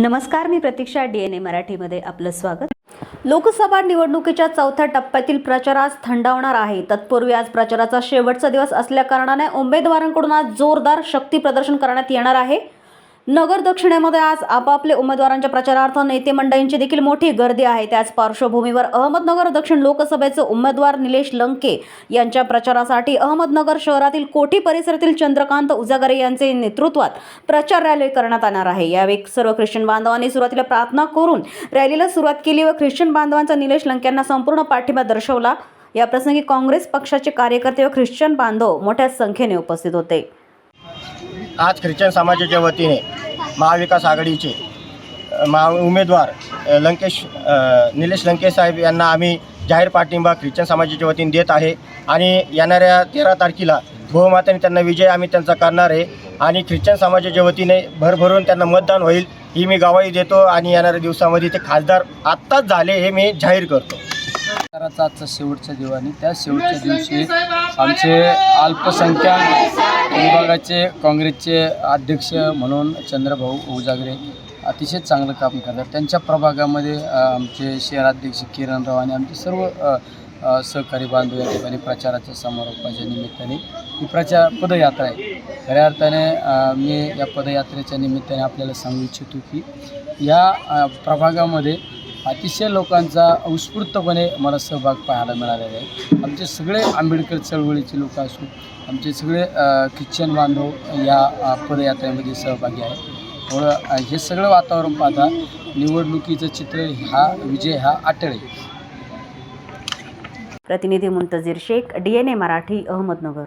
नमस्कार मी प्रतीक्षा D N ए मराठीमध्ये आपलं स्वागत. लोकसभा निवडणुकीच्या चौथ्या टप्प्यातील प्रचार आज थंडावणार आहे. तत्पूर्वी आज प्रचाराचा शेवटचा दिवस असल्याकारणाने उमेदवारांकडून आज जोरदार शक्ती प्रदर्शन करण्यात येणार आहे. नगर दक्षिणेमध्ये आज आपापले उमेदवारांच्या प्रचारार्थ नेते मंडळींची देखील मोठी गर्दी आहे. त्याच पार्श्वभूमीवर अहमदनगर दक्षिण लोकसभेचे उमेदवार निलेश लंके यांच्या प्रचारासाठी अहमदनगर शहरातील कोठी परिसरातील चंद्रकांत उजागरे यांचे नेतृत्वात प्रचार रॅली करण्यात येणार आहे. यावेळी सर्व ख्रिश्चन बांधवांनी सुरुवातीला प्रार्थना करून रॅलीला सुरुवात केली व ख्रिश्चन बांधवांचा निलेश लंके यांना संपूर्ण पाठिंबा दर्शवला. याप्रसंगी काँग्रेस पक्षाचे कार्यकर्ते व ख्रिश्चन बांधव मोठ्या संख्येने उपस्थित होते. आज ख्रिश्चन समाजाच्या वतीने महाविकास आघाडीचे महा उमेदवार लंकेश निलेश लंकेश साहेब यांना आम्ही जाहीर पाठिंबा ख्रिश्चन समाजाच्या वतीने देत आहे. आणि येणाऱ्या तेरा तारखेला बहुमताने त्यांना विजय आम्ही त्यांचा करणार आहे. आणि ख्रिश्चन समाजाच्या वतीने भरभरून त्यांना मतदान होईल ही मी गवाही देतो. आणि येणाऱ्या दिवसामध्ये ते खासदार आत्ताच झाले हे मी जाहीर करतो. शेवटच्या आजचा शेवटचा त्या शेवटच्या दिवशी आमचे अल्पसंख्याक विभागाचे काँग्रेसचे अध्यक्ष म्हणून चंद्रभाऊ उजागरे अतिशय चांगलं काम करतात. त्यांच्या प्रभागामध्ये आमचे शहराध्यक्ष किरणराव आणि आमचे सर्व सहकारी बांधव या ठिकाणी प्रचाराच्या समारोपाच्या निमित्ताने ही प्रचार पदयात्रा आहे. खऱ्या अर्थाने मी या पदयात्रेच्या निमित्ताने आपल्याला सांगू इच्छितो की या प्रभागामध्ये अतिशय लोकांचा उत्स्फूर्तपणे मला सहभाग पाहायला मिळालेला आहे. आमचे सगळे आंबेडकर चळवळीचे लोक असो आमचे सगळे ख्रिश्चन बांधव या पदयात्रेमध्ये सहभागी आहेत. मुळं हे सगळं वातावरण पाहता निवडणुकीचं चित्र हा विजय हा अटळ आहे प्रतिनिधी Muntazir Shaikh D N A Marathi Ahmednagar.